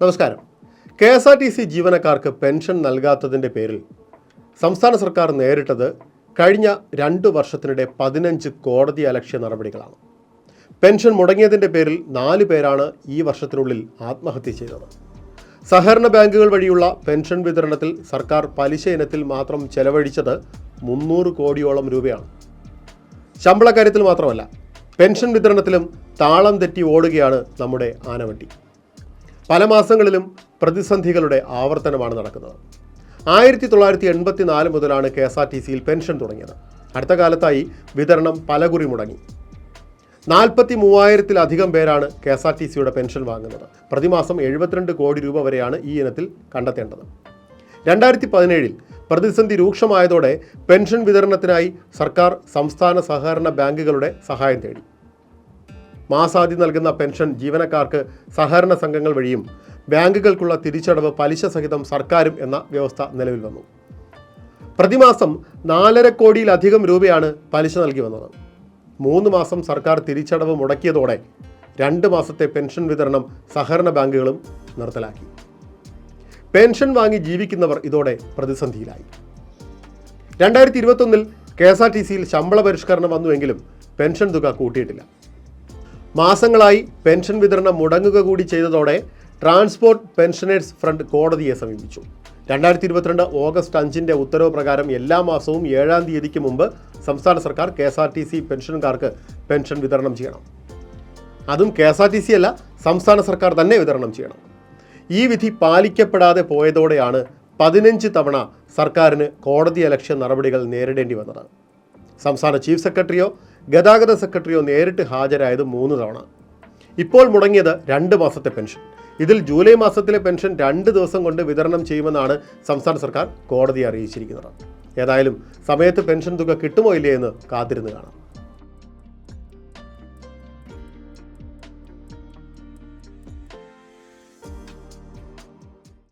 നമസ്കാരം. K S R T C ജീവനക്കാർക്ക് pension നൽകാത്തതിന്റെ പേരിൽ സംസ്ഥാന സർക്കാർ നേരിട്ടത് കഴിഞ്ഞ രണ്ട് വർഷത്തിനിടെ പതിനഞ്ച് കോടതി അലക്ഷ്യ നടപടികളാണ്. പെൻഷൻ മുടങ്ങിയതിന്റെ പേരിൽ നാല് പേരാണ് ഈ വർഷത്തിനുള്ളിൽ ആത്മഹത്യ ചെയ്തത്. സഹകരണ ബാങ്കുകൾ വഴിയുള്ള പെൻഷൻ വിതരണത്തിൽ സർക്കാർ പലിശ ഇനത്തിൽ മാത്രം ചെലവഴിച്ചത് മുന്നൂറ് കോടിയോളം രൂപയാണ്. ശമ്പള കാര്യത്തിൽ മാത്രമല്ല പെൻഷൻ വിതരണത്തിലും താളം തെറ്റി ഓടുകയാണ് നമ്മുടെ ആനവണ്ടി. പല മാസങ്ങളിലും പ്രതിസന്ധികളുടെ ആവർത്തനമാണ് നടക്കുന്നത്. ആയിരത്തി തൊള്ളായിരത്തി എൺപത്തി നാല് മുതലാണ് കെ എസ് ആർ ടി സിയിൽ പെൻഷൻ തുടങ്ങിയത്. അടുത്ത കാലത്തായി വിതരണം പലകുറി മുടങ്ങി. നാൽപ്പത്തി മൂവായിരത്തിലധികം പേരാണ് കെ എസ് ആർ ടി സിയുടെ പെൻഷൻ വാങ്ങുന്നത്. പ്രതിമാസം എഴുപത്തിരണ്ട് കോടി രൂപ വരെയാണ് ഈ ഇനത്തിൽ കണ്ടെത്തേണ്ടത്. രണ്ടായിരത്തി പതിനേഴിൽ പ്രതിസന്ധി രൂക്ഷമായതോടെ പെൻഷൻ വിതരണത്തിനായി സർക്കാർ സംസ്ഥാന സഹകരണ ബാങ്കുകളുടെ സഹായം തേടി. മാസാദ്യം നൽകുന്ന പെൻഷൻ ജീവനക്കാർക്ക് സഹകരണ സംഘങ്ങൾ വഴിയും ബാങ്കുകൾക്കുള്ള തിരിച്ചടവ് പലിശ സഹിതം സർക്കാരും എന്ന വ്യവസ്ഥ നിലവിൽ വന്നു. പ്രതിമാസം നാലര കോടിയിലധികം രൂപയാണ് പലിശ നൽകി വന്നത്. മൂന്ന് മാസം സർക്കാർ തിരിച്ചടവ് മുടക്കിയതോടെ രണ്ട് മാസത്തെ പെൻഷൻ വിതരണം സഹകരണ ബാങ്കുകളും നിർത്തലാക്കി. പെൻഷൻ വാങ്ങി ജീവിക്കുന്നവർ ഇതോടെ പ്രതിസന്ധിയിലായി. രണ്ടായിരത്തി ഇരുപത്തൊന്നിൽ കെ എസ് ആർ ടി സിയിൽ ശമ്പള പരിഷ്കരണം വന്നുവെങ്കിലും പെൻഷൻ തുക കൂട്ടിയിട്ടില്ല. മാസങ്ങളായി പെൻഷൻ വിതരണം മുടങ്ങുക കൂടി ചെയ്തതോടെ ട്രാൻസ്പോർട്ട് പെൻഷനേഴ്സ് ഫ്രണ്ട് കോടതിയെ സമീപിച്ചു. രണ്ടായിരത്തി ഇരുപത്തിരണ്ട് ഓഗസ്റ്റ് അഞ്ചിന്റെ ഉത്തരവ് പ്രകാരം എല്ലാ മാസവും ഏഴാം തീയതിക്ക് മുമ്പ് സംസ്ഥാന സർക്കാർ K S R T C പെൻഷൻകാർക്ക് pension വിതരണം ചെയ്യണം. അതും K S R T C അല്ല സംസ്ഥാന സർക്കാർ തന്നെ വിതരണം ചെയ്യണം. ഈ വിധി പാലിക്കപ്പെടാതെ പോയതോടെയാണ് പതിനഞ്ച് തവണ സർക്കാരിന് കോടതി അലക്ഷ്യ നടപടികൾ നേരിടേണ്ടി വന്നത്. സംസ്ഥാന ചീഫ് സെക്രട്ടറിയോ ഗതാഗത സെക്രട്ടറിയോ നേരിട്ട് ഹാജരായത് മൂന്ന് തവണ. ഇപ്പോൾ മുടങ്ങിയത് രണ്ട് മാസത്തെ പെൻഷൻ. ഇതിൽ ജൂലൈ മാസത്തിലെ പെൻഷൻ രണ്ട് ദിവസം കൊണ്ട് വിതരണം ചെയ്യുമെന്നാണ് സംസ്ഥാന സർക്കാർ കോടതിയെ അറിയിച്ചിരിക്കുന്നത്. ഏതായാലും സമയത്ത് പെൻഷൻ തുക കിട്ടുമോ ഇല്ലേ എന്ന് കാത്തിരുന്ന് കാണാം.